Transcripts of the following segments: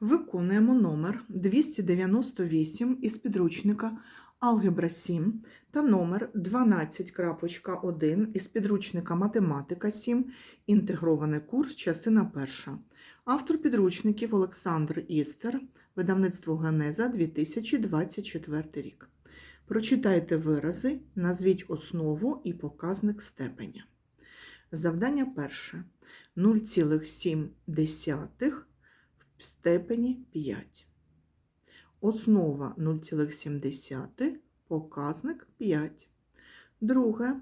Виконуємо номер 298 із підручника Алгебра 7 та номер 12.1 із підручника Математика 7. Інтегрований курс, частина 1. Автор підручників Олександр Істер, видавництво Генеза 2024 рік. Прочитайте вирази, назвіть основу і показник степеня. Завдання перше. 0,7 в степені 5. Основа 0,7, показник 5. Друге.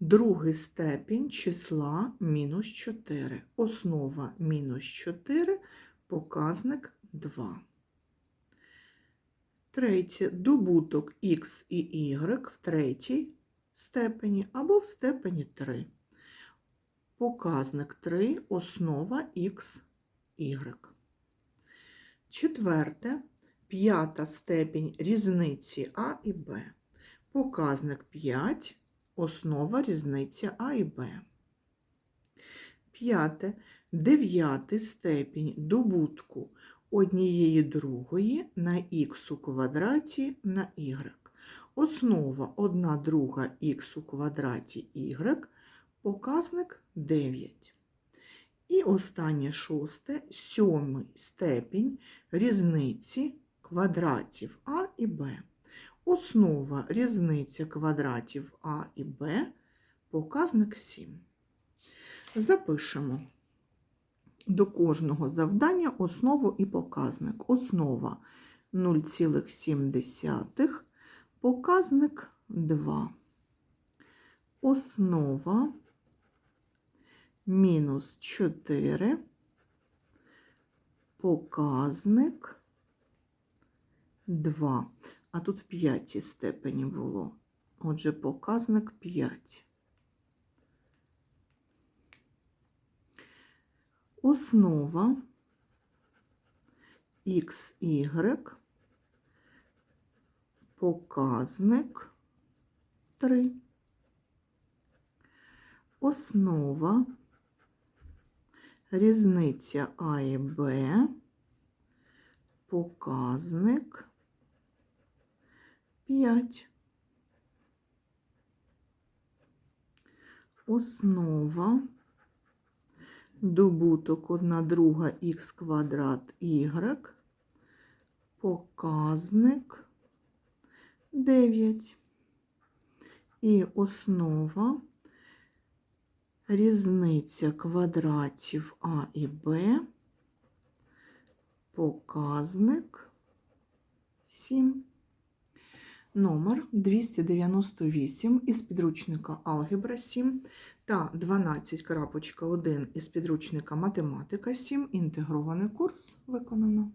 Другий степінь числа мінус 4. Основа мінус 4, показник 2. Третє. Добуток х і y в третій степені або в степені 3. Показник 3, основа х, y. Четверте, п'ята степінь різниці А і Б. Показник 5, основа різниці А і Б. П'яте, дев'ятий степінь добутку однієї другої на х у квадраті на y. Основа 1 друга х у квадраті y, показник 9. І останнє шосте, сьомий степінь різниці квадратів А і Б. Основа різниці квадратів А і Б, показник 7. Запишемо до кожного завдання основу і показник. Основа 0,7, показник 2. Основа мінус 4, показник 2. А тут в п'ятій степені було. Отже, показник 5. Основа xy, показник 3. Основа різниця А і Б, показник 5. Основа добуток 1 друга х квадрат y, показник 9. І основа різниця квадратів А і Б, показник 7. Номер 298 із підручника Алгебра 7 та 12.1 із підручника Математика 7. Інтегрований курс виконано.